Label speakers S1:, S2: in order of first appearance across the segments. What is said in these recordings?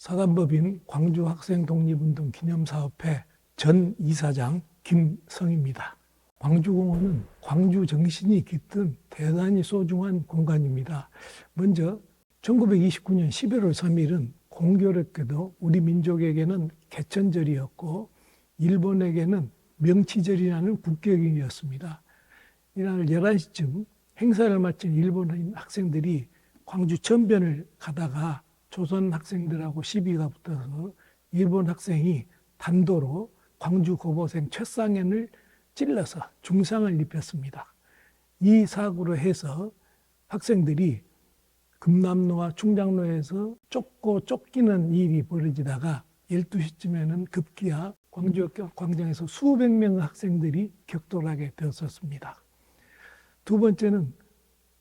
S1: 사단법인 광주학생독립운동 기념사업회 전 이사장 김성입니다. 광주공원은 광주 정신이 깃든 대단히 소중한 공간입니다. 먼저 1929년 11월 3일은 공교롭게도 우리 민족에게는 개천절이었고 일본에게는 명치절이라는 국격이었습니다. 이날 11시쯤 행사를 마친 일본 학생들이 광주 전변을 가다가 조선 학생들하고 시비가 붙어서 일본 학생이 단도로 광주 고보생 최상현을 찔러서 중상을 입혔습니다. 이 사고로 해서 학생들이 금남로와 충장로에서 쫓고 쫓기는 일이 벌어지다가 12시쯤에는 급기야 광주 광장에서 수백 명의 학생들이 격돌하게 되었었습니다. 두 번째는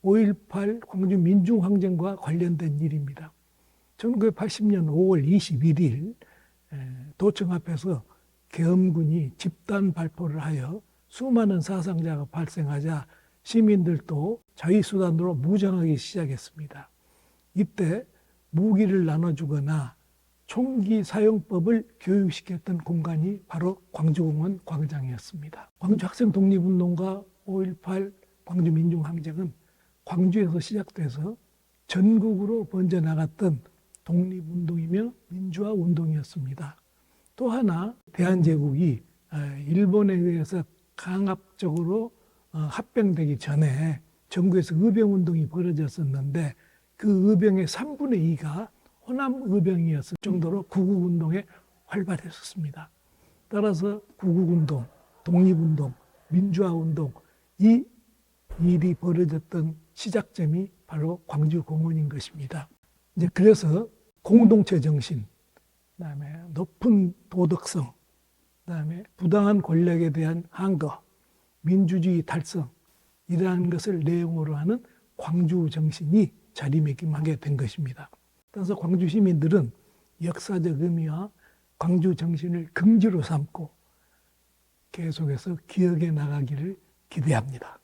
S1: 5.18 광주 민중항쟁과 관련된 일입니다. 1980년 5월 21일 도청 앞에서 계엄군이 집단 발포를 하여 수많은 사상자가 발생하자 시민들도 자위 수단으로 무장하기 시작했습니다. 이때 무기를 나눠주거나 총기 사용법을 교육시켰던 공간이 바로 광주공원 광장이었습니다. 광주 학생 독립운동과 5.18 광주 민중항쟁은 광주에서 시작돼서 전국으로 번져나갔던 독립운동이며 민주화 운동이었습니다. 또 하나 대한제국이 일본에 의해서 강압적으로 어, 합병되기 전에 전국에서 의병운동이 벌어졌었는데 그 의병의 3분의 2가 호남 의병이었을 정도로 구국운동에 활발했었습니다. 따라서 구국운동, 독립운동, 민주화운동 이 일이 벌어졌던 시작점이 바로 광주공원인 것입니다. 이제 그래서 공동체 정신, 그다음에 높은 도덕성, 그다음에 부당한 권력에 대한 항거, 민주주의 달성 이러한 것을 내용으로 하는 광주 정신이 자리매김하게 된 것입니다. 따라서 광주 시민들은 역사적 의미와 광주 정신을 긍지로 삼고 계속해서 기억해 나가기를 기대합니다.